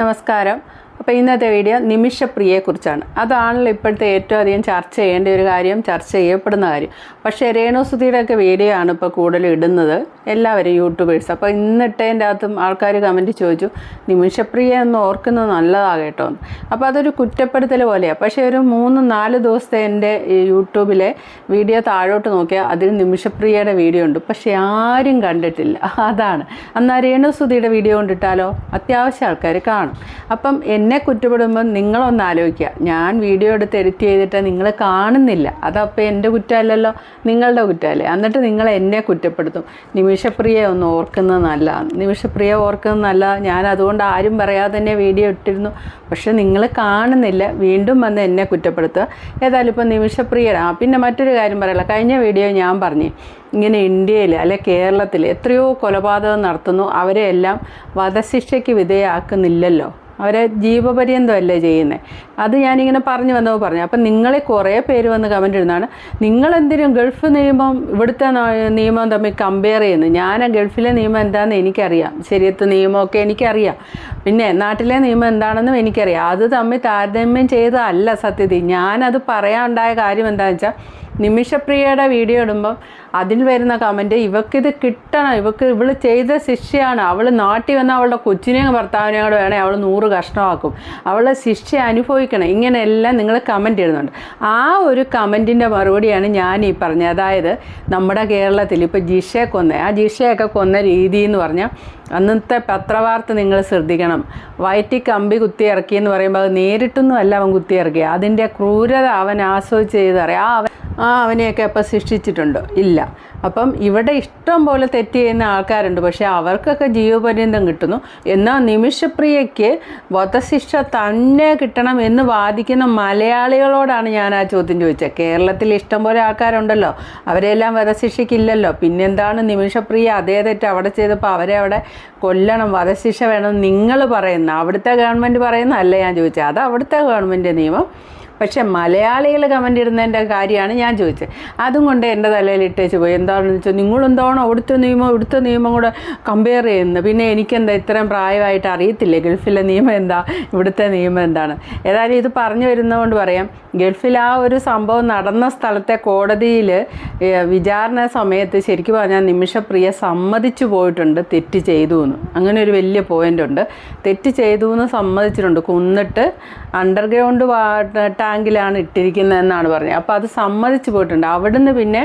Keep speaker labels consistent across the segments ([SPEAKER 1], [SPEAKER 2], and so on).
[SPEAKER 1] നമസ്കാരം. അപ്പോൾ ഇന്നത്തെ വീഡിയോ നിമിഷപ്രിയയെക്കുറിച്ചാണ്. അതാണല്ലോ ഇപ്പോഴത്തെ ഏറ്റവും അധികം ചർച്ച ചെയ്യേണ്ട ഒരു കാര്യം ചർച്ച ചെയ്യപ്പെടുന്ന കാര്യം. പക്ഷേ രേണുസുതിയുടെ ഒക്കെ വീഡിയോ ആണ് ഇപ്പോൾ കൂടുതൽ ഇടുന്നത്. എല്ലാവരും യൂട്യൂബേഴ്സ്. അപ്പോൾ ഇന്നിട്ടതിന്റെ അകത്തും ആൾക്കാർ കമന്റ് ചോദിച്ചു നിമിഷപ്രിയ എന്ന് ഓർക്കുന്നത് നല്ലതാണ് കേട്ടോ അപ്പോൾ അതൊരു കുറ്റപ്പെടുത്തൽ പോലെയാണ്. പക്ഷേ ഒരു മൂന്ന് നാല് ദിവസത്തെ എന്റെ യൂട്യൂബിലെ വീഡിയോ താഴോട്ട് നോക്കിയാൽ അതിൽ നിമിഷപ്രിയയുടെ വീഡിയോ ഉണ്ട്. പക്ഷേ ആരും കണ്ടിട്ടില്ല. അതാണ്. എന്നാൽ രേണുസുതിയുടെ വീഡിയോ കൊണ്ടിട്ടാലോ? അത്യാവശ്യം ആൾക്കാർ കാണും. അപ്പം എന്നെ കുറ്റപ്പെടുമ്പോൾ നിങ്ങളൊന്ന് ആലോചിക്കുക. ഞാൻ വീഡിയോ എടുത്ത് എഡിറ്റ് ചെയ്തിട്ട് നിങ്ങൾ കാണുന്നില്ല. അതപ്പോൾ എന്റെ കുറ്റമല്ലല്ലോ? നിങ്ങളുടെ കുറ്റമല്ലേ? എന്നിട്ട് നിങ്ങൾ എന്നെ കുറ്റപ്പെടുത്തും. നിമിഷപ്രിയ ഒന്ന് ഓർക്കുന്നത് നല്ല നിമിഷപ്രിയ ഓർക്കുന്നത് നല്ല ഞാൻ അതുകൊണ്ട് ആരും പറയാതെ തന്നെ വീഡിയോ ഇട്ടിരുന്നു. പക്ഷെ നിങ്ങൾ കാണുന്നില്ല. വീണ്ടും വന്ന് എന്നെ കുറ്റപ്പെടുത്തുക. ഏതായാലും ഇപ്പോൾ നിമിഷപ്രിയ ആ പിന്നെ മറ്റൊരു കാര്യം പറയല കഴിഞ്ഞ വീഡിയോ ഞാൻ പറഞ്ഞു. ഇങ്ങനെ ഇന്ത്യയിൽ അല്ലെ കേരളത്തിൽ എത്രയോ കൊലപാതകം നടത്തുന്നു. അവരെ എല്ലാം വധശിക്ഷയ്ക്ക് വിധേയമാക്കുന്നില്ലല്ലോ അവരെ ജീവപര്യന്തമല്ലേ ചെയ്യുന്നത് അത് ഞാനിങ്ങനെ പറഞ്ഞു വന്നപ്പോൾ പറഞ്ഞു അപ്പം നിങ്ങളെ കുറേ പേര് വന്ന് കമന്റ് ഇടുന്നതാണ്. നിങ്ങളെന്തിനും ഗൾഫ് നിയമം ഇവിടുത്തെ നിയമം തമ്മിൽ കമ്പയർ ചെയ്യുന്നു. ഞാൻ ഗൾഫിലെ നിയമം എന്താണെന്ന് എനിക്കറിയാം. ശരിയത്ത് നിയമമൊക്കെ എനിക്കറിയാം. പിന്നെ നാട്ടിലെ നിയമം എന്താണെന്നും എനിക്കറിയാം. അത് തമ്മിൽ താരതമ്യം ചെയ്തതല്ല സത്യത്തിൽ. ഞാനത് പറയാനുണ്ടായ കാര്യം എന്താണെന്ന് വെച്ചാൽ നിമിഷപ്രിയയുടെ വീഡിയോ ഇടുമ്പം അതിൽ വരുന്ന കമന്റ് ഇവക്കിത് കിട്ടണം ഇവക്ക് ഇവൾ ചെയ്ത ശിക്ഷയാണ്. അവൾ നാട്ടിൽ വന്ന അവളുടെ കൊച്ചിനെയും ഭർത്താവിനെയും കൂടെ വേണേൽ അവൾ നൂറ് കഷ്ണമാക്കും. അവളെ ശിക്ഷ അനുഭവിക്കണം. ഇങ്ങനെയെല്ലാം നിങ്ങൾ കമന്റ് ഇടുന്നുണ്ട്. ആ ഒരു കമന്റിന്റെ മറുപടിയാണ് ഞാൻ ഈ പറഞ്ഞത്. അതായത് നമ്മുടെ കേരളത്തിൽ ഇപ്പോൾ ജിഷയെ കൊന്ന ആ ജിഷയൊക്കെ കൊന്ന രീതി എന്ന് പറഞ്ഞാൽ അന്നത്തെ പത്രവാർത്ത നിങ്ങൾ ശ്രദ്ധിക്കണം. വയറ്റി കമ്പി കുത്തി ഇറക്കി എന്ന് പറയുമ്പോൾ അത് നേരിട്ടൊന്നും അല്ല അവൻ കുത്തിയിറക്കി അതിന്റെ ക്രൂരത അവൻ ആസ്വദിച്ച് ചെയ്തറിയാം. ആ അവൻ ആ അവനെയൊക്കെ അപ്പം ശിക്ഷിച്ചിട്ടുണ്ടോ. ഇല്ല. അപ്പം ഇവിടെ ഇഷ്ടം പോലെ തെറ്റ് ചെയ്യുന്ന ആൾക്കാരുണ്ട്. പക്ഷേ അവർക്കൊക്കെ ജീവപര്യന്തം കിട്ടുന്നു. എന്നാൽ നിമിഷപ്രിയയ്ക്ക് വധശിക്ഷ തന്നെ കിട്ടണം എന്ന് വാദിക്കുന്ന മലയാളികളോടാണ് ഞാൻ ആ ചോദ്യം ചോദിച്ചത്. കേരളത്തിൽ ഇഷ്ടം പോലെ ആൾക്കാരുണ്ടല്ലോ. അവരെല്ലാം വധശിക്ഷയ്ക്കില്ലല്ലോ. പിന്നെന്താണ് നിമിഷപ്രിയ അതേ തെറ്റ് അവിടെ ചെയ്തപ്പോൾ അവരെ അവിടെ കൊല്ലണം. വധശിക്ഷ വേണം. നിങ്ങൾ പറയുന്ന അവിടുത്തെ ഗവൺമെന്റ് പറയുന്ന അല്ല ഞാൻ ചോദിച്ചത്. അത് അവിടുത്തെ ഗവൺമെന്റ് നിയമം. പക്ഷെ മലയാളികൾ കമന്റ് ഇടുന്നതിന്റെ കാര്യമാണ് ഞാൻ ചോദിച്ചത്. അതും കൊണ്ട് എന്റെ തലയിൽ ഇട്ടേച്ച് പോയി. എന്താണെന്ന് വെച്ചാൽ നിങ്ങളെന്താണോ അവിടുത്തെ നിയമം ഇവിടുത്തെ നിയമം കൂടെ കമ്പയർ ചെയ്യുന്നത്. പിന്നെ എനിക്കെന്താ ഇത്രയും പ്രായമായിട്ട് അറിയത്തില്ലേ? ഗൾഫിലെ നിയമം എന്താ? ഇവിടുത്തെ നിയമം എന്താണ്? ഏതായാലും ഇത് പറഞ്ഞു വരുന്നതുകൊണ്ട് പറയാം. ഗൾഫിൽ ആ ഒരു സംഭവം നടന്ന സ്ഥലത്തെ കോടതിയിൽ വിചാരണ സമയത്ത് ശരിക്കും പറഞ്ഞാൽ നിമിഷപ്രിയ സമ്മതിച്ചു പോയിട്ടുണ്ട്. തെറ്റ് ചെയ്തു എന്ന്. അങ്ങനെ ഒരു വലിയ പോയിന്റ് ഉണ്ട്. തെറ്റ് ചെയ്തു എന്ന് സമ്മതിച്ചിട്ടുണ്ട്. കൊന്നിട്ട് അണ്ടർഗ്രൗണ്ട് ടാങ്കിലാണ് ഇട്ടിരിക്കുന്നതെന്നാണ് പറഞ്ഞത്. അപ്പോൾ അത് സമ്മതിച്ചു പോയിട്ടുണ്ട്. അവിടുന്ന് പിന്നെ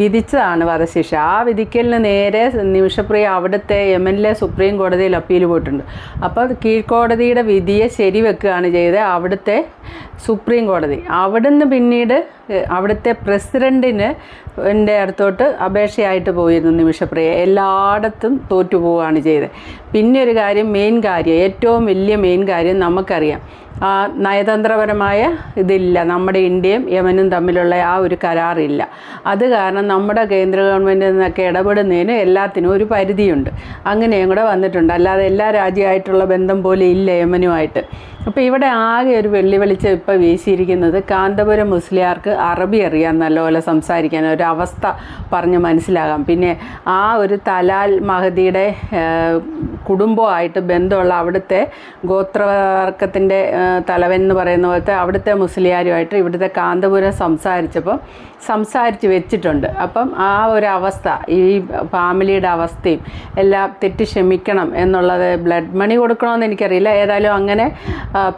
[SPEAKER 1] വിധിച്ചതാണ് വധശിക്ഷ. ആ വിധിക്കലിന് നേരെ നിമിഷപ്രിയ അവിടുത്തെ എംഎൽഎ സുപ്രീം കോടതിയിൽ അപ്പീൽ പോയിട്ടുണ്ട്. അപ്പോൾ കീഴ്ക്കോടതിയുടെ വിധിയെ ശരിവെക്കുകയാണ് ചെയ്തത് അവിടുത്തെ സുപ്രീം കോടതി. അവിടുന്ന് പിന്നീട് അവിടുത്തെ പ്രസിഡന്റിന് എന്റെ അടുത്തോട്ട് അപേക്ഷയായിട്ട് പോയിരുന്നു നിമിഷപ്രിയ. എല്ലായിടത്തും തോറ്റു പോവുകയാണ് ചെയ്തത്. പിന്നെ ഒരു കാര്യം മെയിൻ കാര്യം ഏറ്റവും വലിയ മെയിൻ കാര്യം നമുക്കറിയാം. ആ നയതന്ത്രപരമായ ഇതില്ല. നമ്മുടെ ഇന്ത്യയും യമനും തമ്മിലുള്ള ആ ഒരു കരാറില്ല. അത് കാരണം നമ്മുടെ കേന്ദ്ര ഗവൺമെന്റിൽ നിന്നൊക്കെ ഇടപെടുന്നതിന് എല്ലാത്തിനും ഒരു പരിധിയുണ്ട്. അങ്ങനെയും കൂടെ വന്നിട്ടുണ്ട്. അല്ലാതെ എല്ലാ രാജ്യമായിട്ടുള്ള ബന്ധം പോലെ ഇല്ല യമനുമായിട്ട്. അപ്പോൾ ഇവിടെ ആകെ ഒരു വെള്ളി വെളിച്ചം ഇപ്പോൾ വീശിയിരിക്കുന്നത് കാന്തപുരം മുസ്ലിയാർക്ക് അറബി അറിയാൻ നല്ലപോലെ സംസാരിക്കാൻ ഒരു അവസ്ഥ പറഞ്ഞ് മനസ്സിലാകാം. പിന്നെ ആ ഒരു തലാൽ മഹദിയുടെ കുടുംബമായിട്ട് ബന്ധമുള്ള അവിടുത്തെ ഗോത്രവർഗത്തിന്റെ തലവൻ എന്ന് പറയുന്ന പോലത്തെ അവിടുത്തെ മുസ്ലിയാരുമായിട്ട് ഇവിടുത്തെ കാന്തപുരം സംസാരിച്ചപ്പം സംസാരിച്ച് വെച്ചിട്ടുണ്ട്. അപ്പം ആ ഒരു അവസ്ഥ ഈ ഫാമിലിയുടെ അവസ്ഥയും എല്ലാം തെറ്റി ക്ഷമിക്കണം എന്നുള്ളത് ബ്ലഡ് മണി കൊടുക്കണമെന്ന് എനിക്കറിയില്ല. ഏതായാലും അങ്ങനെ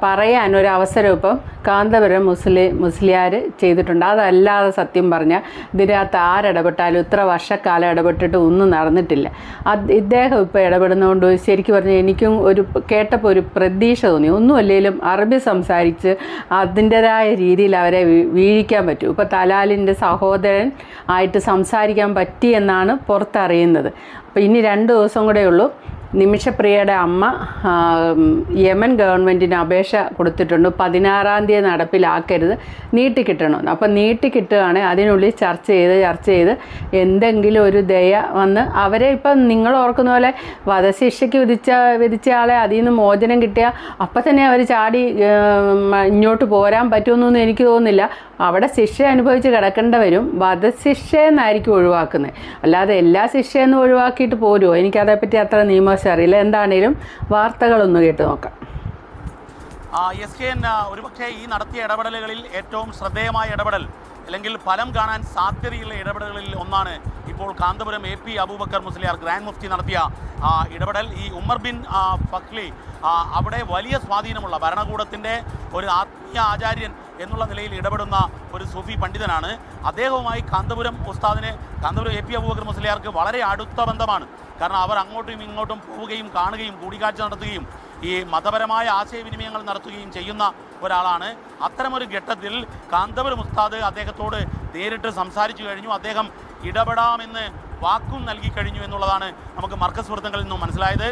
[SPEAKER 1] പറയാൻ ഒരു അവസരം ഇപ്പം കാന്തപുരം മുസ്ലിം മുസ്ലിയാർ ചെയ്തിട്ടുണ്ട്. അതല്ലാതെ സത്യം പറഞ്ഞാൽ ഇതിനകത്ത് ആരിടപെട്ടാലും ഇത്ര വർഷക്കാലം ഇടപെട്ടിട്ട് ഒന്നും നടന്നിട്ടില്ല. അത് ഇദ്ദേഹം ഇപ്പോൾ ഇടപെടുന്നതുകൊണ്ട് ശരിക്കും പറഞ്ഞാൽ എനിക്കും ഒരു കേട്ടപ്പോൾ ഒരു പ്രതീക്ഷ തോന്നി. ഒന്നും അല്ലെങ്കിലും അറബി സംസാരിച്ച് അതിന്റെതായ രീതിയിൽ അവരെ വീഴിക്കാൻ പറ്റും. ഇപ്പോൾ തലാലിന്റെ സഹോദരൻ ആയിട്ട് സംസാരിക്കാൻ പറ്റിയെന്നാണ് പുറത്തറിയുന്നത്. അപ്പോൾ ഇനി രണ്ട് ദിവസം കൂടെ ഉള്ളൂ. നിമിഷപ്രിയയുടെ അമ്മ യമൻ ഗവൺമെന്റിന് അപേക്ഷ കൊടുത്തിട്ടുണ്ട്. പതിനാറാം തീയതി നടപ്പിലാക്കരുത്. നീട്ടിക്കിട്ടണമെന്ന് അപ്പം നീട്ടിക്കിട്ടുകയാണെങ്കിൽ അതിനുള്ളിൽ ചർച്ച ചെയ്ത് ചർച്ച ചെയ്ത് എന്തെങ്കിലും ഒരു ദയ വന്ന് അവരെ ഇപ്പം നിങ്ങൾ ഓർക്കുന്ന പോലെ വധശിക്ഷയ്ക്ക് വിധിച്ച വിധിച്ച ആളെ അതിൽ നിന്ന് മോചനം കിട്ടിയാൽ അപ്പം തന്നെ അവർ ചാടി ഇങ്ങോട്ട് പോരാൻ പറ്റുമെന്നൊന്നും എനിക്ക് തോന്നുന്നില്ല. അവിടെ ശിക്ഷ അനുഭവിച്ച് കിടക്കേണ്ട വരും വധശിക്ഷ എന്നായിരിക്കും ഒഴിവാക്കുന്നത്. അല്ലാതെ എല്ലാ ശിക്ഷയെന്നും ഒഴിവാക്കിയിട്ട് പോരുമോ എനിക്കതേപ്പറ്റി അത്ര നിയമവശം അറിയില്ല. എന്താണേലും വാർത്തകളൊന്ന് കേട്ട് നോക്കാം.
[SPEAKER 2] എസ് കെ എൻ ഒരുപക്ഷെ ഈ നടത്തിയ ഇടപെടലുകളിൽ ഏറ്റവും ശ്രദ്ധേയമായ ഇടപെടൽ അല്ലെങ്കിൽ ഫലം കാണാൻ സാധ്യതയുള്ള ഇടപെടലുകളിൽ ഒന്നാണ് ഇപ്പോൾ Kanthapuram A P Aboobacker Musliyar grand mufti നടത്തിയ ഇടപെടൽ. ഈ ഉമ്മർ ബിൻ ഫഖ്ലി അവിടെ വലിയ സ്വാധീനമുള്ള ഭരണകൂടത്തിന്റെ ഒരു ആത്മീയ ആചാര്യൻ എന്നുള്ള നിലയിൽ ഇടപെടുന്ന ഒരു സൂഫി പണ്ഡിതനാണ്. അദ്ദേഹവുമായി കാന്തപുരം ഉസ്താദിന് കാന്തപുരം എ പി അബൂബക്കർ മുസ്ലിയാർക്ക് വളരെ അടുത്ത ബന്ധമാണ്. കാരണം അവർ അങ്ങോട്ടും ഇങ്ങോട്ടും പോവുകയും കാണുകയും കൂടിക്കാഴ്ച നടത്തുകയും ഈ മതപരമായ ആശയവിനിമയങ്ങൾ നടത്തുകയും ചെയ്യുന്ന ഒരാളാണ്. അത്തരമൊരു ഘട്ടത്തിൽ കാന്തപുരം ഉസ്താദ് അദ്ദേഹത്തോട് നേരിട്ട് സംസാരിച്ചു കഴിഞ്ഞു. അദ്ദേഹം ഇടപെടാമെന്ന് വാക്കും നൽകി കഴിഞ്ഞു എന്നുള്ളതാണ് നമുക്ക് മർക്കസ് വൃത്തങ്ങളിൽ നിന്നും മനസ്സിലായത്.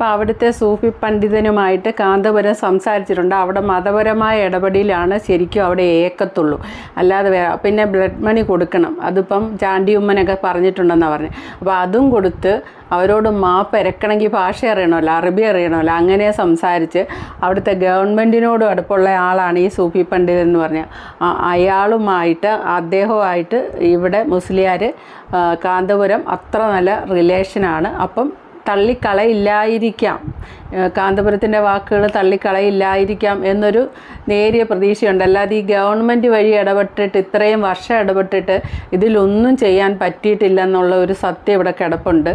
[SPEAKER 1] അപ്പോൾ അവിടുത്തെ സൂഫി പണ്ഡിതനുമായിട്ട് കാന്തപുരം സംസാരിച്ചിട്ടുണ്ട്. അവിടെ മതപരമായ ഇടപെടലാണ് ശരിക്കും അവിടെ ഏക്കത്തുള്ളൂ. അല്ലാതെ വേറെ പിന്നെ ബ്ലഡ് മണി കൊടുക്കണം. അതിപ്പം ചാണ്ടിയുമ്മനൊക്കെ പറഞ്ഞിട്ടുണ്ടെന്നാണ് പറഞ്ഞത് അപ്പോൾ അതും കൊടുത്ത് അവരോട് മാപ്പ് ഇരക്കണമെങ്കിൽ ഭാഷ അറിയണമല്ലോ അറബി അറിയണമല്ലോ അങ്ങനെ സംസാരിച്ച് അവിടുത്തെ ഗവൺമെന്റിനോടും അടുപ്പുള്ള ആളാണ് ഈ സൂഫി പണ്ഡിതൻ എന്ന് പറഞ്ഞാൽ അയാളുമായിട്ട് അദ്ദേഹവുമായിട്ട് ഇവിടെ മുസ്ലിയാർ കാന്തപുരം അത്ര നല്ല റിലേഷനാണ് അപ്പം തള്ളിക്കളയില്ലായിരിക്കാം. കാന്തപുരത്തിന്റെ വാക്കുകൾ തള്ളിക്കളയില്ലായിരിക്കാം എന്നൊരു നേരിയ പ്രതീക്ഷയുണ്ട്. അല്ലാതെ ഈ ഗവൺമെന്റ് വഴി ഇടപെട്ടിട്ട് ഇത്രയും വർഷം ഇടപെട്ടിട്ട് ഇതിലൊന്നും ചെയ്യാൻ പറ്റിയിട്ടില്ല എന്നുള്ള ഒരു സത്യം ഇവിടെ കിടപ്പുണ്ട്.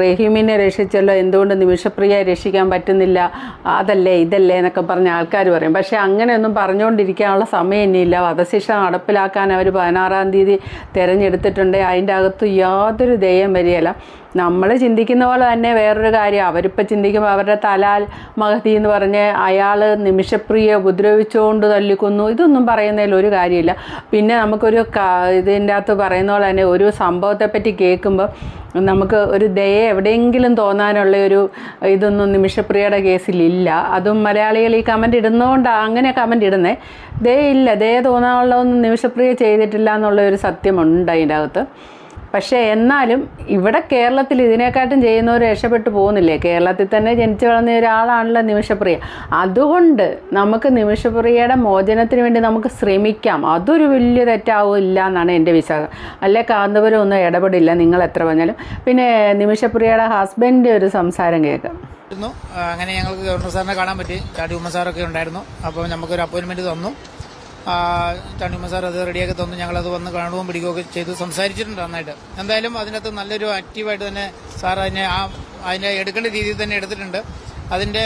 [SPEAKER 1] റഹീമിനെ രക്ഷിച്ചല്ലോ എന്തുകൊണ്ട് നിമിഷപ്രിയ രക്ഷിക്കാൻ പറ്റുന്നില്ല? അതല്ലേ ഇതല്ലേ എന്നൊക്കെ പറഞ്ഞ ആൾക്കാർ പറയും. പക്ഷേ അങ്ങനെയൊന്നും പറഞ്ഞുകൊണ്ടിരിക്കാനുള്ള സമയം ഇനിയില്ല. വധശിക്ഷ നടപ്പിലാക്കാൻ അവർ പതിനാറാം തീയതി തിരഞ്ഞെടുത്തിട്ടുണ്ട്. അതിന്റെ അകത്ത് യാതൊരു ദയം വരികയില്ല. നമ്മൾ ചിന്തിക്കുന്ന പോലെ തന്നെ വേറൊരു കാര്യം. അവരിപ്പോൾ ചിന്തിക്കുമ്പോൾ അവരുടെ തലാൽ മഹതി എന്ന് പറഞ്ഞ് അയാൾ നിമിഷപ്രിയെ ഉപദ്രവിച്ചുകൊണ്ട് തല്ലിക്കുന്നു. ഇതൊന്നും പറയുന്നതിൽ ഒരു കാര്യമില്ല. പിന്നെ നമുക്കൊരു ഇതിന്റെ അകത്ത് പറയുന്ന പോലെ തന്നെ ഒരു സംഭവത്തെപ്പറ്റി കേൾക്കുമ്പോൾ നമുക്ക് ഒരു ദയ എവിടെയെങ്കിലും തോന്നാനുള്ള ഒരു ഇതൊന്നും നിമിഷപ്രിയയുടെ കേസിലില്ല അതും മലയാളികൾ ഈ കമന്റ് ഇടുന്നതുകൊണ്ടാണ് അങ്ങനെ കമന്റ് ഇടുന്നത് ദയ ഇല്ല. ദയ തോന്നാനുള്ളതൊന്നും നിമിഷപ്രിയ ചെയ്തിട്ടില്ല എന്നുള്ള ഒരു സത്യമുണ്ട് അതിന്റെ അകത്ത്. പക്ഷേ എന്നാലും ഇവിടെ കേരളത്തിൽ ഇതിനെക്കാട്ടും ചെയ്യുന്നവർ രക്ഷപ്പെട്ടു പോകുന്നില്ലേ? കേരളത്തിൽ തന്നെ ജനിച്ചു വളർന്ന ഒരാളാണല്ലോ നിമിഷപ്രിയ. അതുകൊണ്ട് നമുക്ക് നിമിഷപ്രിയയുടെ മോചനത്തിന് വേണ്ടി നമുക്ക് ശ്രമിക്കാം. അതൊരു വലിയ തെറ്റാവില്ല എന്നാണ് എന്റെ വിശ്വാസം. അല്ലെ കാന്തപുരം ഒന്നും ഇടപെടില്ല നിങ്ങൾ എത്ര പറഞ്ഞാലും. പിന്നെ നിമിഷപ്രിയയുടെ ഹസ്ബൻഡ് ഒരു സംസാരം കേൾക്കാം.
[SPEAKER 3] അങ്ങനെ ഞങ്ങൾക്ക് ഗവർണർ സാറിനെ കാണാൻ പറ്റി. ചാടി ഉമ്മ സാറൊക്കെ ഉണ്ടായിരുന്നു. അപ്പോൾ നമുക്കൊരു അപ്പോയിൻമെന്റ് തന്നു. സാർ അത് റെഡിയാക്കി തന്നു. ഞങ്ങളത് വന്ന് കാണുകയും പിടിക്കുകയൊക്കെ ചെയ്തു. സംസാരിച്ചിട്ടുണ്ട് നന്നായിട്ട്. എന്തായാലും അതിനകത്ത് നല്ലൊരു ആക്റ്റീവായിട്ട് തന്നെ സാർ അതിനെ ആ അതിനെ എടുക്കേണ്ട രീതിയിൽ തന്നെ എടുത്തിട്ടുണ്ട്. അതിന്റെ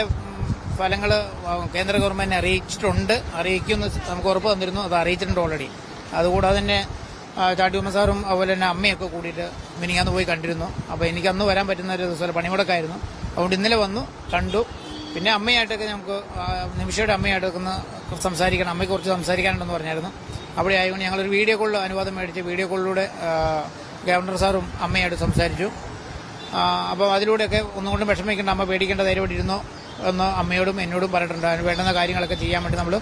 [SPEAKER 3] ഫലങ്ങൾ കേന്ദ്ര ഗവൺമെന്റിനെ അറിയിച്ചിട്ടുണ്ട്. അറിയിക്കുമെന്ന് നമുക്ക് ഉറപ്പ് തന്നിരുന്നു. അത് അറിയിച്ചിട്ടുണ്ട് ഓൾറെഡി അതുകൂടാതെ തന്നെ ചാട്ടിയമ്മസാറും സാറും അതുപോലെ തന്നെ അമ്മയൊക്കെ കൂടിയിട്ട് മിനിങ്ങാന്ന് പോയി കണ്ടിരുന്നു. അപ്പോൾ എനിക്ക് അന്ന് വരാൻ പറ്റുന്ന ഒരു ദിവസം പണിമുടക്കായിരുന്നു. അതുകൊണ്ട് ഇന്നലെ വന്നു കണ്ടു. പിന്നെ അമ്മയായിട്ടൊക്കെ നമുക്ക് നിമിഷയുടെ അമ്മയായിട്ടൊക്കെ ഒന്ന് സംസാരിക്കണം. അമ്മയ്ക്ക് കുറച്ച് സംസാരിക്കാനുണ്ടെന്ന് പറഞ്ഞായിരുന്നു. അവിടെ ആയതുകൊണ്ട് ഞങ്ങളൊരു വീഡിയോ കോളിൽ അനുവാദം മേടിച്ച് വീഡിയോ കോളിലൂടെ ഗവർണർ സാറും അമ്മയായിട്ട് സംസാരിച്ചു. അപ്പോൾ അതിലൂടെയൊക്കെ ഒന്നുകൊണ്ടും വിഷമിക്കേണ്ട അമ്മ പേടിക്കേണ്ട ധൈര്യമായിട്ട് ഇരുന്നോ എന്ന് അമ്മയോടും എന്നോടും പറഞ്ഞിട്ടുണ്ട്. അതിന് വേണ്ടുന്ന കാര്യങ്ങളൊക്കെ ചെയ്യാൻ വേണ്ടി നമ്മൾ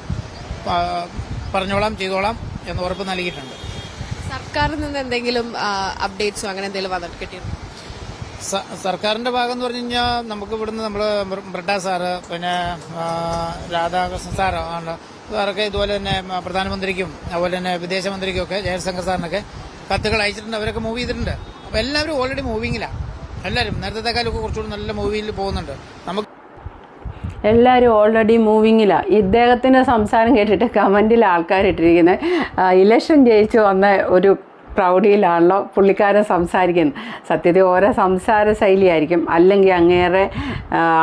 [SPEAKER 3] പറഞ്ഞോളാം ചെയ്തോളാം എന്ന് ഉറപ്പ് നൽകിയിട്ടുണ്ട്.
[SPEAKER 4] സർക്കാരിൽ നിന്ന് എന്തെങ്കിലും അപ്ഡേറ്റ്സോ അങ്ങനെ എന്തെങ്കിലും വന്നിട്ട് കിട്ടിയിരുന്നു
[SPEAKER 3] സ- സർക്കാരിന്റെ ഭാഗം എന്ന് പറഞ്ഞു കഴിഞ്ഞാൽ നമുക്ക് ഇവിടുന്ന് നമ്മൾ ബ്രഡ സാറ് പിന്നെ രാധാകൃഷ്ണൻ സാറ് ആണ്. സാറൊക്കെ ഇതുപോലെ തന്നെ പ്രധാനമന്ത്രിക്കും അതുപോലെ തന്നെ വിദേശമന്ത്രിക്കും ഒക്കെ ജയശങ്കർ സാറിനൊക്കെ കത്തുകൾ അയച്ചിട്ടുണ്ട്. അവരൊക്കെ മൂവ് ചെയ്തിട്ടുണ്ട്. അപ്പൊ എല്ലാവരും ഓൾറെഡി മൂവിങ്ങിലാണ് എല്ലാവരും നേരത്തെക്കാലൊക്കെ കുറച്ചുകൂടി നല്ല മൂവിയിൽ പോകുന്നുണ്ട്. നമുക്ക്
[SPEAKER 1] എല്ലാവരും ഓൾറെഡി മൂവിങ്ങിലാണ് ഇദ്ദേഹത്തിന്റെ സംസാരം കേട്ടിട്ട് കമന്റിൽ ആൾക്കാർ ഇട്ടിരിക്കുന്നത് ഇലക്ഷൻ ജയിച്ചു വന്ന ഒരു പ്രൗഢിയിലാണല്ലോ പുള്ളിക്കാരൻ സംസാരിക്കുന്നത്. സത്യത്തിൽ ഓരോ സംസാര ശൈലിയായിരിക്കും. അല്ലെങ്കിൽ അങ്ങേറെ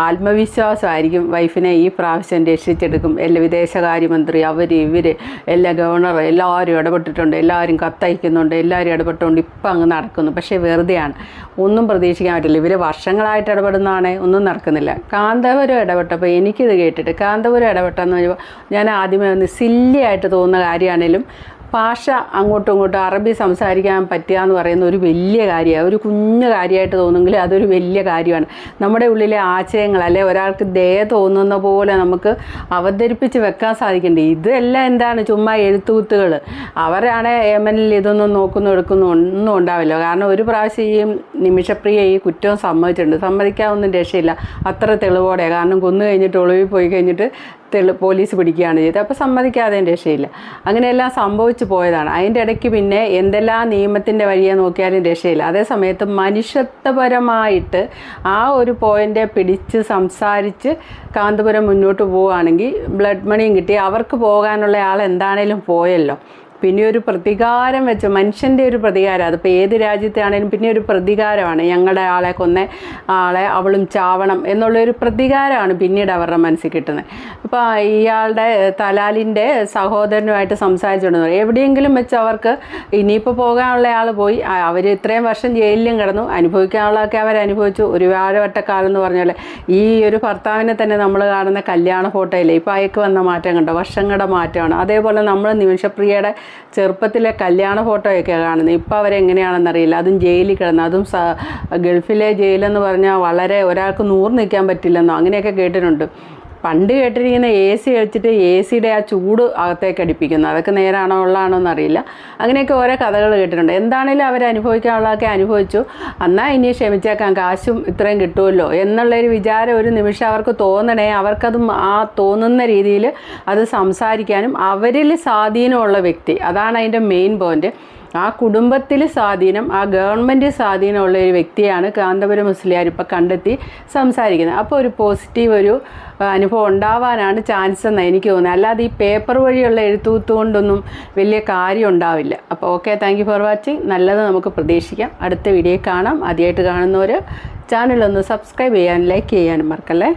[SPEAKER 1] ആത്മവിശ്വാസമായിരിക്കും വൈഫിനെ ഈ പ്രാവശ്യം രക്ഷിച്ചെടുക്കും. എല്ലാ വിദേശകാര്യമന്ത്രി അവർ ഇവർ എല്ലാ ഗവർണർ എല്ലാവരും ഇടപെട്ടിട്ടുണ്ട്. എല്ലാവരും കത്തയക്കുന്നുണ്ട്. എല്ലാവരും ഇടപെട്ടുകൊണ്ട് ഇപ്പം അങ്ങ് നടക്കുന്നു. പക്ഷേ വെറുതെയാണ്. ഒന്നും പ്രതീക്ഷിക്കാൻ പറ്റില്ല. ഇവർ വർഷങ്ങളായിട്ട് ഇടപെടുന്നതാണ്. ഒന്നും നടക്കുന്നില്ല. കാന്തപുരം ഇടപെട്ടപ്പോൾ എനിക്കിത് കേട്ടിട്ട് കാന്തപുരം ഇടപെട്ടെന്ന് പറയുമ്പോൾ ഞാൻ ആദ്യമേ ഒന്ന് സില്ലിയായിട്ട് തോന്നുന്ന കാര്യമാണേലും ഭാഷ അങ്ങോട്ടും ഇങ്ങോട്ടും അറബി സംസാരിക്കാൻ പറ്റുക എന്ന് പറയുന്ന ഒരു വലിയ കാര്യമാണ് ഒരു കുഞ്ഞു കാര്യമായിട്ട് തോന്നുമെങ്കിൽ അതൊരു വലിയ കാര്യമാണ്. നമ്മുടെ ഉള്ളിലെ ആശയങ്ങൾ അല്ലെ ഒരാൾക്ക് ദയ തോന്നുന്ന പോലെ നമുക്ക് അവതരിപ്പിച്ച് വെക്കാൻ സാധിക്കണ്ടേ? ഇതെല്ലാം എന്താണ്? ചുമ്മാ എഴുത്തുകുത്തുകൾ അവരാണ് യമനിൽ ഇതൊന്നും നോക്കുന്നു എടുക്കുന്നു ഒന്നും ഉണ്ടാവില്ല. കാരണം ഒരു പ്രാവശ്യം ഈ നിമിഷപ്രിയ ഈ കുറ്റവും സമ്മതിച്ചിട്ടുണ്ട്. സമ്മതിക്കാവുന്ന രക്ഷയില്ല. അത്ര തെളിവോടെ കാരണം കൊന്നു കഴിഞ്ഞിട്ട് ഒളിവിൽ പോയി കഴിഞ്ഞിട്ട് തെളി പോലീസ് പിടിക്കുകയാണ് ചെയ്തത്. അപ്പോൾ സമ്മതിക്കാതെ രക്ഷയില്ല. അങ്ങനെയെല്ലാം സംഭവിച്ചു പോയതാണ്. അതിന്റെ ഇടയ്ക്ക് പിന്നെ എന്തെല്ലാം നിയമത്തിന്റെ വഴിയെ നോക്കിയാലും രക്ഷയില്ല. അതേ സമയത്ത് മനുഷ്യത്വപരമായിട്ട് ആ ഒരു പോയിന്റെ പിടിച്ച് സംസാരിച്ച് കാന്തപുരം മുന്നോട്ട് പോവുകയാണെങ്കിൽ ബ്ലഡ് മണിയും കിട്ടി. അവർക്ക് പോകാനുള്ള ആൾ എന്താണേലും പോയല്ലോ. പിന്നെ ഒരു പ്രതികാരം വെച്ച് മനുഷ്യന്റെ ഒരു പ്രതികാരം അതിപ്പോൾ ഏത് രാജ്യത്താണേലും പിന്നെ ഒരു പ്രതികാരമാണ്. ഞങ്ങളുടെ ആളെ കൊന്ന ആളെ അവളും ചാവണം എന്നുള്ളൊരു പ്രതികാരമാണ് പിന്നീട് അവരുടെ മനസ്സിൽ കിട്ടുന്നത് അപ്പോൾ ഇയാളുടെ തലാലിന്റെ സഹോദരനുമായിട്ട് സംസാരിച്ചുകൊണ്ടിരുന്നു എവിടെയെങ്കിലും വെച്ച് അവർക്ക് ഇനിയിപ്പോൾ പോകാനുള്ള ആൾ പോയി. അവർ ഇത്രയും വർഷം ജയിലിലും കിടന്നു. അനുഭവിക്കാനുള്ളതൊക്കെ അവർ അനുഭവിച്ചു ഒരു വാഴവട്ടക്കാലം എന്ന് പറഞ്ഞ പോലെ ഈ ഒരു ഭർത്താവിനെ തന്നെ നമ്മൾ കാണുന്ന കല്യാണ ഫോട്ടോയില്ലേ? ഇപ്പോൾ അയക്ക് വന്ന മാറ്റം കണ്ടോ? വർഷങ്ങളുടെ മാറ്റമാണ്. അതേപോലെ നമ്മൾ നിമിഷപ്രിയയുടെ ചെറുപ്പത്തിലെ കല്യാണ ഫോട്ടോയൊക്കെ കാണുന്നത്. ഇപ്പോൾ അവരെങ്ങനെയാണെന്നറിയില്ല അതും ജയിലിൽ കിടന്ന് അതും ഗൾഫിലെ ജയിലെന്ന് പറഞ്ഞാൽ വളരെ ഒരാൾക്ക് നൂറ് നിൽക്കാൻ പറ്റില്ലെന്നോ അങ്ങനെയൊക്കെ കേട്ടിട്ടുണ്ട്. പണ്ട് കേട്ടിരിക്കുന്ന എ സി വെച്ചിട്ട് എ സിയുടെ ആ ചൂട് അകത്തേക്ക് അടിപ്പിക്കുന്നു. അതൊക്കെ നേരാണോ ഉള്ളതാണോ എന്നറിയില്ല അങ്ങനെയൊക്കെ ഓരോ കഥകൾ കേട്ടിട്ടുണ്ട്. എന്താണേലും അവർ അനുഭവിക്കാനുള്ളതൊക്കെ അനുഭവിച്ചു. എന്നാൽ ഇനി ക്ഷമിച്ചേക്കാം. കാശും ഇത്രയും കിട്ടുമല്ലോ എന്നുള്ളൊരു വിചാരം ഒരു നിമിഷം അവർക്ക് തോന്നണേ. അവർക്കത് ആ തോന്നുന്ന രീതിയിൽ അത് സംസാരിക്കാനും അവരിൽ സ്വാധീനമുള്ള വ്യക്തി. അതാണ് അതിന്റെ മെയിൻ പോയിന്റ് ആ കുടുംബത്തിൽ സ്വാധീനം ആ ഗവൺമെന്റ് സ്വാധീനമുള്ള ഒരു വ്യക്തിയാണ് കാന്തപുരം മുസ്ലിയാർ ഇപ്പോൾ കണ്ടെത്തി സംസാരിക്കുന്നത്. അപ്പോൾ ഒരു പോസിറ്റീവ് ഒരു അനുഭവം ഉണ്ടാവാനാണ് ചാൻസ് എന്ന് എനിക്ക് തോന്നുന്നത്. അല്ലാതെ ഈ പേപ്പർ വഴിയുള്ള എഴുത്തുകുത്ത് കൊണ്ടൊന്നും വലിയ കാര്യം ഉണ്ടാവില്ല. അപ്പോൾ ഓക്കെ താങ്ക് ഫോർ വാച്ചിങ് നല്ലത് നമുക്ക് പ്രതീക്ഷിക്കാം. അടുത്ത വീഡിയോ കാണാം. ആദ്യമായിട്ട് കാണുന്നവർ ചാനലൊന്ന് സബ്സ്ക്രൈബ് ചെയ്യാനും ലൈക്ക് ചെയ്യാനും മറക്കല്ലേ?